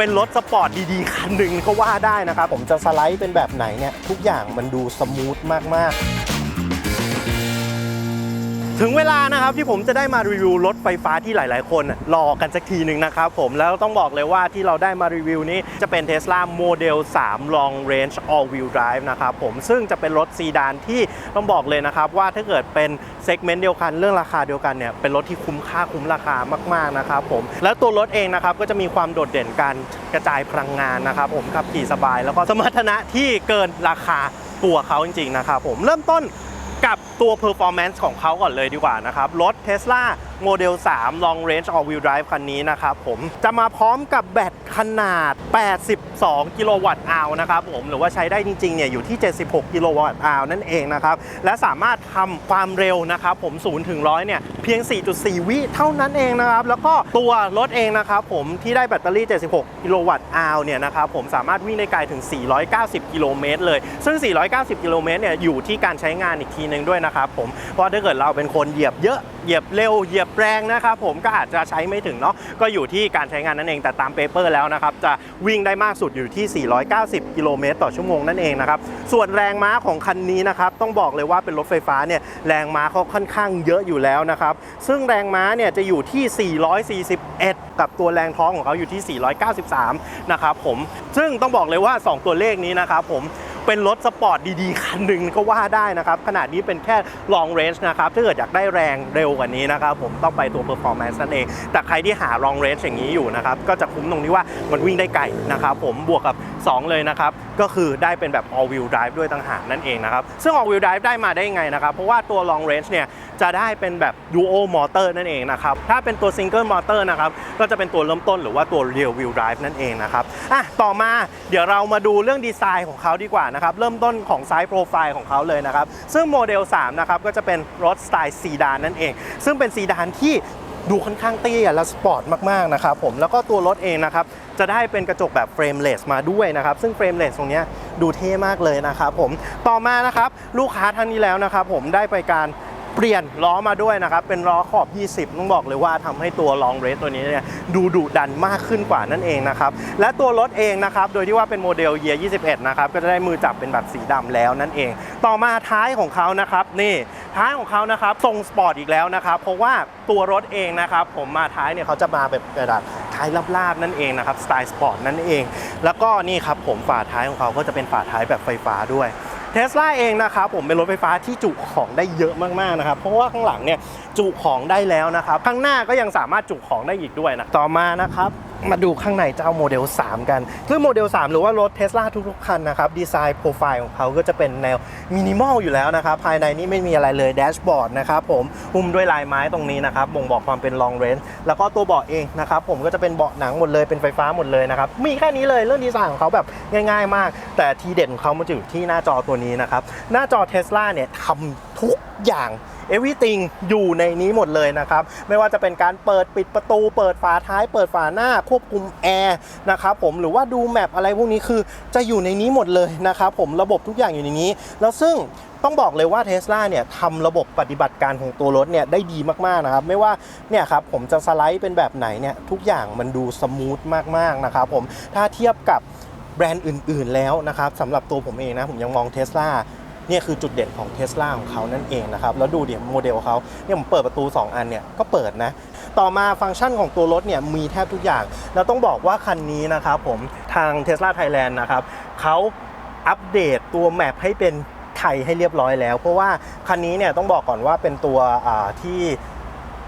เป็นรถสปอร์ตดีๆ คันหนึ่งก็ว่าได้นะครับ ผมจะสไลด์เป็นแบบไหนเนี่ย ทุกอย่างมันดูสมูทมากๆ ถึงเวลานะครับที่ผมจะได้มารีวิวรถไฟฟ้าที่หลาย ๆ คนรอกันสักทีหนึ่งนะครับผมแล้วต้องบอกเลยว่าที่เราได้มารีวิวนี้จะเป็น Tesla Model 3 Long Range All Wheel Drive นะครับผมซึ่งจะเป็นรถซีดานที่ต้องบอกเลยนะครับว่าถ้าเกิดเป็นเซกเมนต์เดียวกันเรื่องราคาเดียวกันเนี่ยเป็นรถที่คุ้มค่าคุ้มราคามาก ๆ นะครับผมแล้วตัวรถเองนะครับก็จะมีความโดดเด่นการกระจายพลังงานนะครับผมขับขี่สบายแล้วก็สมรรถนะที่เกินราคาตัวเขาจริง ๆ นะครับผมเริ่มต้น กับตัว performance ของเขาก่อนเลยดีกว่านะครับ รถ Tesla Model 3 Long Range All Wheel Drive คันนี้นะครับผมจะมาพร้อมกับแบตขนาด 82 กิโลวัตต์อาวนะครับผมหรือว่าใช้ได้จริงๆเนี่ยอยู่ที่ 76 กิโลวัตต์อาวนั่นเองนะครับและสามารถทำความเร็วนะครับผม0ถึง100เนี่ยเพียง 4.4 วิเท่านั้นเองนะครับแล้วก็ตัวรถเองนะครับผมที่ได้แบตเตอรี่ 76 กิโลวัตต์อาวเนี่ยนะครับผมสามารถวิ่งได้ไกลถึง 490 กิโลเมตรเลย ซึ่ง 490 กิโลเมตรเนี่ยอยู่ที่การใช้งานอีกทีหนึงด้วยนะครับผมเพราะถ้าเกิดเราเป็นคนเหยียบเยอะ เหยียบเร็วเหยียบแรงนะครับผมก็อาจจะใช้ไม่ถึงเนาะก็อยู่ที่การใช้งานนั่นเองแต่ตามเปเปอร์แล้วนะครับจะวิ่งได้มากสุดอยู่ที่ 490 กิโลเมตรต่อชั่วโมงนั่นเองนะครับส่วนแรงม้าของคันนี้นะครับต้องบอกเลยว่าเป็นรถไฟฟ้าเนี่ยแรงม้าเขาค่อนข้างเยอะอยู่แล้วนะครับซึ่งแรงม้าเนี่ยจะอยู่ที่ 441 กับตัวแรงท้องของเขาอยู่ที่ 493 นะครับผมซึ่งต้องบอกเลยว่า 2 ตัวเลขนี้นะครับผม เป็นรถสปอร์ตดีๆ คันหนึ่งก็ว่าได้นะครับขนาดนี้เป็นแค่ long range นะครับถ้าเกิดอยากได้แรงเร็วกว่านี้นะครับผมต้องไปตัว performance นั่นเอง แต่ใครที่หา long range อย่างนี้อยู่นะครับก็จะคุ้มตรงที่ว่ามันวิ่งได้ไกลนะครับผมบวกกับ 2 เลยนะครับ ก็คือได้เป็นแบบ all wheel drive ด้วยต่างหากนั่นเองนะครับ ซึ่ง all wheel drive ได้มาได้ยังไงนะครับ เพราะว่าตัว long range เนี่ยจะได้เป็นแบบ duo motor นั่นเองนะครับ ถ้าเป็นตัว single motor นะครับ ก็จะเป็นตัวเริ่มต้นหรือว่าตัว rear wheel drive นั่นเองนะครับอะต่อมาเดี๋ยวเรามาดูเรื่องดีไซน์ของเขาดีกว่านะครับ เริ่มต้นของไซส์โปรไฟล์ของเขาเลยนะครับ ซึ่งโมเดล 3 นะครับ ก็จะเป็นรถสไตล์ซีดานนั่นเอง ซึ่งเป็นซีดานที่ดูค่อนข้างเตี้ยและสปอร์ตมากๆนะครับผมแล้วก็ตัวรถเองนะครับ จะได้เป็นกระจกแบบเฟรมเลสมาด้วยนะครับ ซึ่งเฟรมเลสตรงนี้ดูเท่มากเลยนะครับผมต่อมานะครับลูกค้าท่านนี้แล้วนะครับผมได้ไปการเปลี่ยนล้อมาด้วยนะครับ เป็นล้อขอบ 20 ต้องบอกเลยว่าทำให้ตัว long range ตัวนี้เนี่ยดูดุดันมากขึ้นกว่านั่นเองนะครับ และตัวรถเองนะครับ โดยที่ว่าเป็นโมเดล Year 21 นะครับ ก็จะได้มือจับเป็นแบบสีดำแล้วนั่นเอง ต่อมาท้ายของเขานะครับ นี่ท้ายของเขานะครับทรงสปอร์ตอีกแล้วนะครับ เพราะว่าตัวรถเองนะครับ ผมมาท้ายเนี่ยเขาจะมาแบบกระดาษ ท้ายลาบๆนั่นเองนะครับสไตล์สปอร์ตนั่นเอง แล้วก็นี่ครับผมฝาท้ายของเขาก็จะเป็นฝาท้ายแบบไฟฟ้าด้วยเทสลาเองนะครับผมเป็นรถไฟฟ้าที่จุของได้เยอะมากๆนะครับเพราะว่าข้างหลังเนี่ยจุของได้แล้วนะครับข้างหน้าก็ยังสามารถจุของได้อีกด้วยนะต่อมานะครับ มาดูข้างในเจ้าโมเดล 3 กัน ซึ่งโมเดล 3 หรือว่ารถเทสลาทุกๆ คันนะครับ ดีไซน์โปรไฟล์ของเขาก็จะเป็นแนวมินิมอลอยู่แล้วนะครับ ภายในนี่ไม่มีอะไรเลยแดชบอร์ดนะครับผมหุ้มด้วยลายไม้ตรงนี้นะครับ บ่งบอกความเป็น long range แล้วก็ตัวเบาะเองนะครับ ผมก็จะเป็นเบาะหนังหมดเลยเป็นไฟฟ้าหมดเลยนะครับ มีแค่นี้เลยเรื่องดีไซน์ของเขาแบบง่าย ๆ มาก แต่ทีเด่นของเขามันจะอยู่ที่หน้าจอตัวนี้นะครับหน้าจอเทสลาเนี่ยทำทุกอย่าง everything อยู่ในนี้หมดเลยนะครับ ไม่ว่าจะเป็นการเปิดปิดประตู เปิดฝาท้าย เปิดฝาหน้าควบคุมแอร์นะครับผมหรือว่าดูแมปอะไรพวกนี้คือจะอยู่ในนี้หมดเลยนะครับผมระบบทุกอย่างอยู่ในนี้ แล้วซึ่งต้องบอกเลยว่าเท s l a เนี่ยทำระบบปฏิบัติการของตัวรถเนี่ยได้ดีมากๆนะครับ ไม่ว่าเนี่ยครับผมจะสไลด์เป็นแบบไหนเนี่ยทุกอย่างมันดูสมูทมากๆนะครับผมถ้าเทียบกับแบรนด์อื่น ๆ แล้วนะครับสำหรับตัวผมเองนะผมยังมองเท s l a เนี่ยคือจุดเด่นของเท s l a ของเขานั่นเองนะครับ แล้วดูเดี๋ยวโมเดลเขาเนี่ยผมเปิดประตู 2 อันเนี่ยก็เปิดนะ ต่อมาฟังก์ชันของตัวรถเนี่ยมีแทบทุกอย่าง แล้วต้องบอกว่าคันนี้นะครับผมทาง Tesla Thailand นะครับเขาอัปเดตตัวแมปให้เป็นไทยให้เรียบร้อยแล้ว เพราะว่าคันนี้เนี่ยต้องบอกก่อนว่าเป็นตัวที่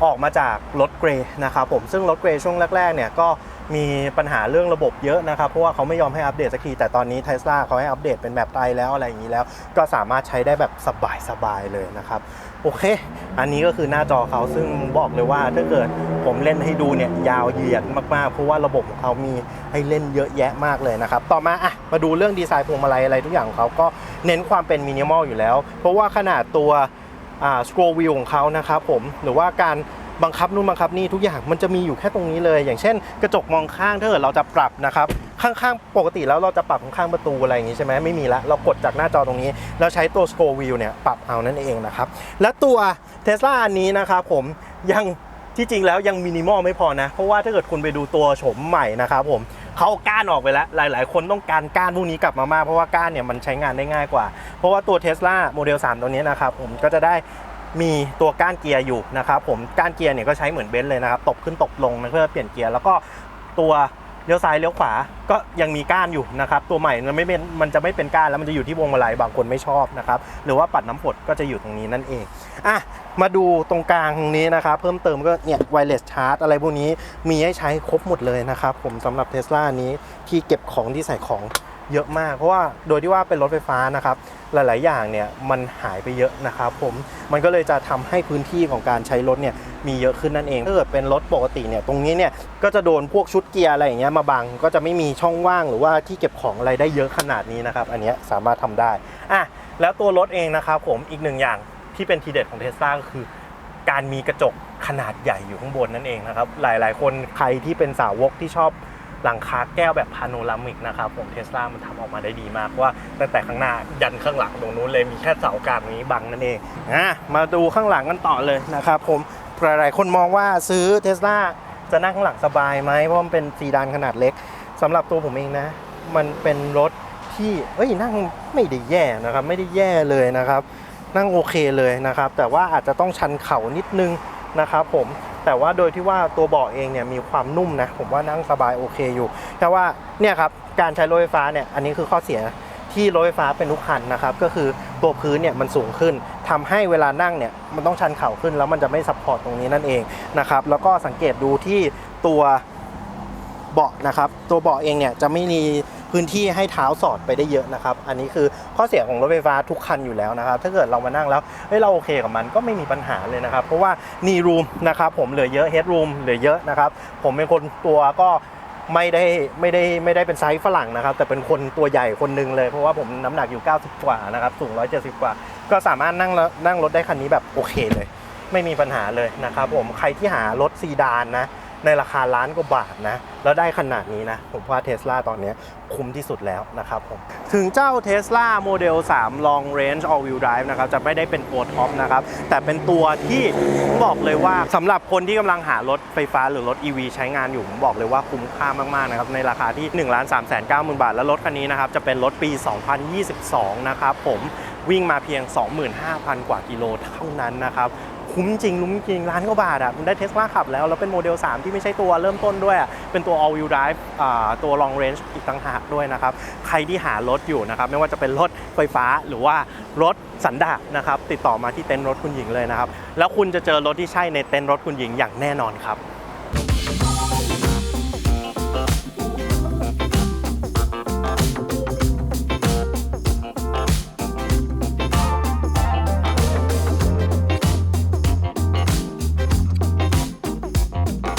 ออกมาจากรถเกรย์นะครับผมซึ่งรถเกรย์ช่วงแรกๆเนี่ยก็ มีปัญหาเรื่องระบบเยอะนะครับ เพราะว่าเขาไม่ยอมให้อัปเดตสักที แต่ตอนนี้ Tesla เขาให้อัปเดตเป็นแบบไตแล้วอะไรอย่างนี้แล้ว ก็สามารถใช้ได้แบบสบายๆเลยนะครับ โอเค อันนี้ก็คือหน้าจอเขาซึ่งบอกเลยว่าถ้าเกิดผมเล่นให้ดูเนี่ยยาวเหยียดมากๆ เพราะว่าระบบของเขามีให้เล่นเยอะแยะมากเลยนะครับ ต่อมาอะมาดูเรื่องดีไซน์พวงมาลัยอะไรทุกอย่างของเขาก็เน้นความเป็นมินิมอลอยู่แล้ว เพราะว่าขนาดตัวอ่าสโครวิวของเขานะครับผมหรือว่าการ บังคับนู่นบังคับนี่ทุกอย่างมันจะมีอยู่แค่ตรงนี้เลย อย่างเช่น กระจกมองข้างถ้าเกิดเราจะปรับนะครับข้างๆปกติแล้วเราจะปรับข้างๆประตูอะไรอย่างนี้ใช่ไหมไม่มีละเรากดจากหน้าจอตรงนี้ แล้วใช้ตัว scroll wheel เนี่ยปรับเอานั่นเองนะครับและตัว Tesla อันนี้นะครับผมยังที่จริงแล้วยังมินิมอลไม่พอนะ เพราะว่าถ้าเกิดคุณไปดูตัวโฉมใหม่นะครับผมเขาก้านออกไปแล้ว หลาย ๆ คนต้องการก้านพวกนี้กลับมามาก เพราะว่าก้านเนี่ยมันใช้งานได้ง่ายกว่า เพราะว่าตัว Tesla Model 3ตัวนี้นะครับผมก็จะได้ มีตัวก้านเกียร์อยู่นะครับผมก้านเกียร์เนี่ยก็ใช้เหมือนเบนซ์เลยนะครับตบขึ้นตบลงเพื่อเปลี่ยนเกียร์แล้วก็ตัวเลี้ยวซ้ายเลี้ยวขวาก็ยังมีก้านอยู่นะครับตัวใหม่มันไม่เป็นมันจะไม่เป็นก้านแล้วมันจะอยู่ที่วงมาลัยบางคนไม่ชอบนะครับหรือว่าปัดน้ำฝนก็จะอยู่ตรงนี้นั่นเองอะมาดูตรงกลางตรงนี้นะครับเพิ่มเติมก็เนี่ยไวเลสชาร์จอะไรพวกนี้มีให้ใช้ครบหมดเลยนะครับผมสำหรับเทสลานี้ที่เก็บของที่ใส่ของ เยอะมาก เพราะว่าโดยที่ว่าเป็นรถไฟฟ้านะครับ หลาย ๆ อย่างเนี่ยมันหายไปเยอะนะครับผมมันก็เลยจะทำให้พื้นที่ของการใช้รถเนี่ยมีเยอะขึ้นนั่นเองถ้าเกิดเป็นรถปกติเนี่ยตรงนี้เนี่ยก็จะโดนพวกชุดเกียร์อะไรอย่างเงี้ยมาบังก็จะไม่มีช่องว่างหรือว่าที่เก็บของอะไรได้เยอะขนาดนี้นะครับ อันนี้สามารถทำได้อะแล้วตัวรถเองนะครับผมอีกหนึ่งอย่างที่เป็นทีเด็ดของเทสลาก็คือการมีกระจกขนาดใหญ่อยู่ข้างบนนั่นเองนะครับ หลายๆ คนใครที่เป็นสาวกที่ชอบ หลังคาแก้วแบบพาโนรามิกนะครับผมเทสลามันทำออกมาได้ดีมากเพราะว่า ตั้งแต่ข้างหน้ายันข้างหลังตรงนู้นเลยมีแค่เสากลางนี้บังนั่นเองอะมาดูข้างหลังกันต่อเลยนะครับผมหลายๆคนมองว่าซื้อเทสลาจะนั่งข้างหลังสบายไหมเพราะมันเป็นซีดานขนาดเล็กสำหรับตัวผมเองนะ มันเป็นรถที่เอ้ยนั่งไม่ได้แย่นะครับ ไม่ได้แย่เลยนะครับ นั่งโอเคเลยนะครับ แต่ว่าอาจจะต้องชันเข่านิดนึง นะครับผมแต่ว่าโดยที่ว่าตัวเบาะเองเนี่ยมีความนุ่มนะผมว่านั่งสบายโอเคอยู่ แต่ว่าเนี่ยครับการใช้รถไฟฟ้าเนี่ยอันนี้คือข้อเสียที่รถไฟฟ้าเป็นทุกคันนะครับก็คือตัวพื้นเนี่ยมันสูงขึ้นทำให้เวลานั่งเนี่ยมันต้องชันเข่าขึ้นแล้วมันจะไม่ซัพพอร์ตตรงนี้นั่นเองนะครับแล้วก็สังเกตดูที่ตัว เบาะนะครับ ตัวเบาะเองเนี่ยจะไม่มีพื้นที่ให้เท้าสอดไปได้เยอะนะครับ อันนี้คือข้อเสียของรถไฟฟ้าทุกคันอยู่แล้วนะครับ ถ้าเกิดเรามานั่งแล้วเฮ้ยเราโอเคกับมันก็ไม่มีปัญหาเลยนะครับ เพราะว่านีรูมนะครับผมเหลือเยอะเฮดรูมเหลือเยอะนะครับ ผมเป็นคนตัวก็ไม่ได้ไม่ได้ไม่ได้เป็นไซส์ฝรั่งนะครับ แต่เป็นคนตัวใหญ่คนหนึงเลย เพราะว่าผมน้ำหนักอยู่ 90 กว่านะครับ สูง 170 กว่า ก็สามารถนั่งแล้วนั่งรถได้คันนี้แบบโอเคเลย ไม่มีปัญหาเลยนะครับผมใครที่หารถซีดานนะ ในราคาล้านกว่าบาทนะ แล้วได้ขนาดนี้นะ ผมว่าเทสลาตอนนี้คุ้มที่สุดแล้วนะครับผม ถึงเจ้า Tesla Model 3 Long Range All Wheel Drive นะครับ จะไม่ได้เป็นตัวท็อปนะครับ แต่เป็นตัวที่บอกเลยว่าสำหรับคนที่กำลังหารถไฟฟ้าหรือรถ EV ใช้งานอยู่ ผมบอกเลยว่าคุ้มค่ามาก ๆ นะครับ ในราคาที่ 1 3 9 0 0 0 บาท แล้วรถคันนี้นะครับ จะเป็นรถปี 2022 นะครับผม วิ่งมาเพียง 25,000 กว่ากิโลเท่านั้นนะครับคุ้มจริงลุ้มจริงล้านกว่าบาทอะมันได้เทสลาขับแล้ว แล้วเป็นโมเดล 3 ที่ไม่ใช่ตัวเริ่มต้นด้วย เป็นตัว all wheel drive ตัว long range อีกต่างหากด้วยนะครับ ใครที่หารถอยู่นะครับ ไม่ว่าจะเป็นรถไฟฟ้าหรือว่ารถสันดาปนะครับ ติดต่อมาที่เต็นท์รถคุณหญิงเลยนะครับ แล้วคุณจะเจอรถที่ใช่ในเต็นท์รถคุณหญิงอย่างแน่นอนครับ